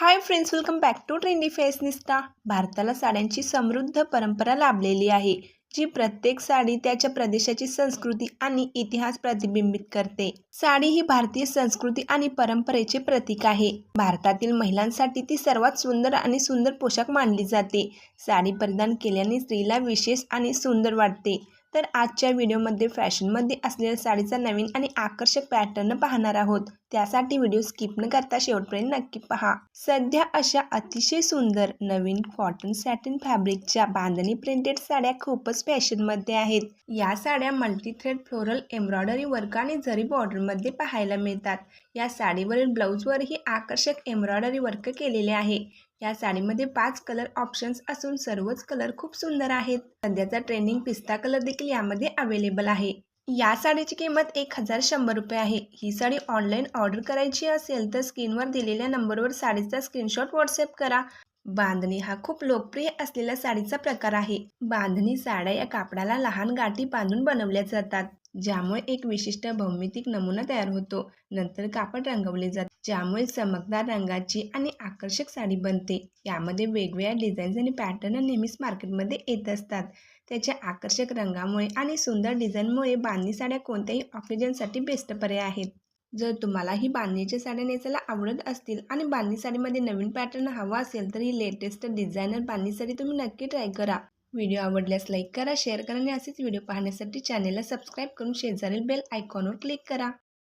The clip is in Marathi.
Hi friends welcome back to trendy fashionista भारताला साड्यांची समृद्ध परंपरा लाभलेली आहे जी प्रत्येक साडी त्याच्या प्रदेशाची संस्कृती आणि इतिहास प्रतिबिंबित करते. साडी ही भारतीय संस्कृती आणि परंपरेचे प्रतीक आहे. भारतातील महिलांसाठी ती सर्वात सुंदर आणि सुंदर पोशाख मानली जाते. साडी परिधान केल्याने स्त्रीला विशेष आणि सुंदर वाटते. तर आजच्या व्हिडिओमध्ये फॅशनमध्ये असलेल्या साडीचा नवीन आणि आकर्षक पॅटर्न पाहणार आहोत. त्यासाठी व्हिडिओ स्किप न करता शेवटपर्यंत नक्की पहा. सध्या अशा अतिशय सुंदर नवीन कॉटन सॅटिन फॅब्रिकच्या बांधणी प्रिंटेड साड्या खूपच फॅशनमध्ये आहेत. या साड्या multi thread floral embroidery work आणि जरी बॉर्डरमध्ये पाहायला मिळतात या साडीवरील ब्लाऊजवरही आकर्षक एम्ब्रॉयडरी वर्क केलेले आहे. या साडीमध्ये पाच कलर ऑप्शन्स असून सर्वच कलर खूप सुंदर आहेत. सध्याचा ट्रेंडिंग पिस्ता कलर देखील यामध्ये अवेलेबल आहे. या साडीची किंमत एक हजार शंभर रुपये आहे. ही साडी ऑनलाईन ऑर्डर करायची असेल तर स्क्रीनवर दिलेल्या नंबरवर साडीचा स्क्रीनशॉट व्हॉट्सअप करा. बांधणी हा खूप लोकप्रिय असलेला साडीचा प्रकार आहे. बांधणी साड्या या कापडाला लहान गाठी बांधून बनवल्या जातात ज्यामुळे एक विशिष्ट भौमितिक नमुना तयार होतो. नंतर कापड रंगवले जाते ज्यामुळे चमकदार रंगाची आणि आकर्षक साडी बनते. यामध्ये वेगवेगळ्या डिझाईन्स आणि पॅटर्न नेहमीच मार्केटमध्ये येत असतात. त्याच्या आकर्षक रंगामुळे आणि सुंदर डिझाईनमुळे बांधणी साड्या कोणत्याही ऑक्सिजनसाठी बेस्ट पर्याय आहेत. जर तुम्हाला ही बांधणीच्या साड्या नेसायला आवडत असतील आणि बांधणी साडीमध्ये नवीन पॅटर्न हवा असेल तर ही लेटेस्ट डिझायनर बांधणी साडी तुम्ही नक्की ट्राय करा. व्हिडिओ आवडल्यास लाईक करा शेअर करा आणि असेच व्हिडिओ पाहण्यासाठी चॅनेलला सबस्क्राईब करून शेजारील बेल आयकॉनवर क्लिक करा.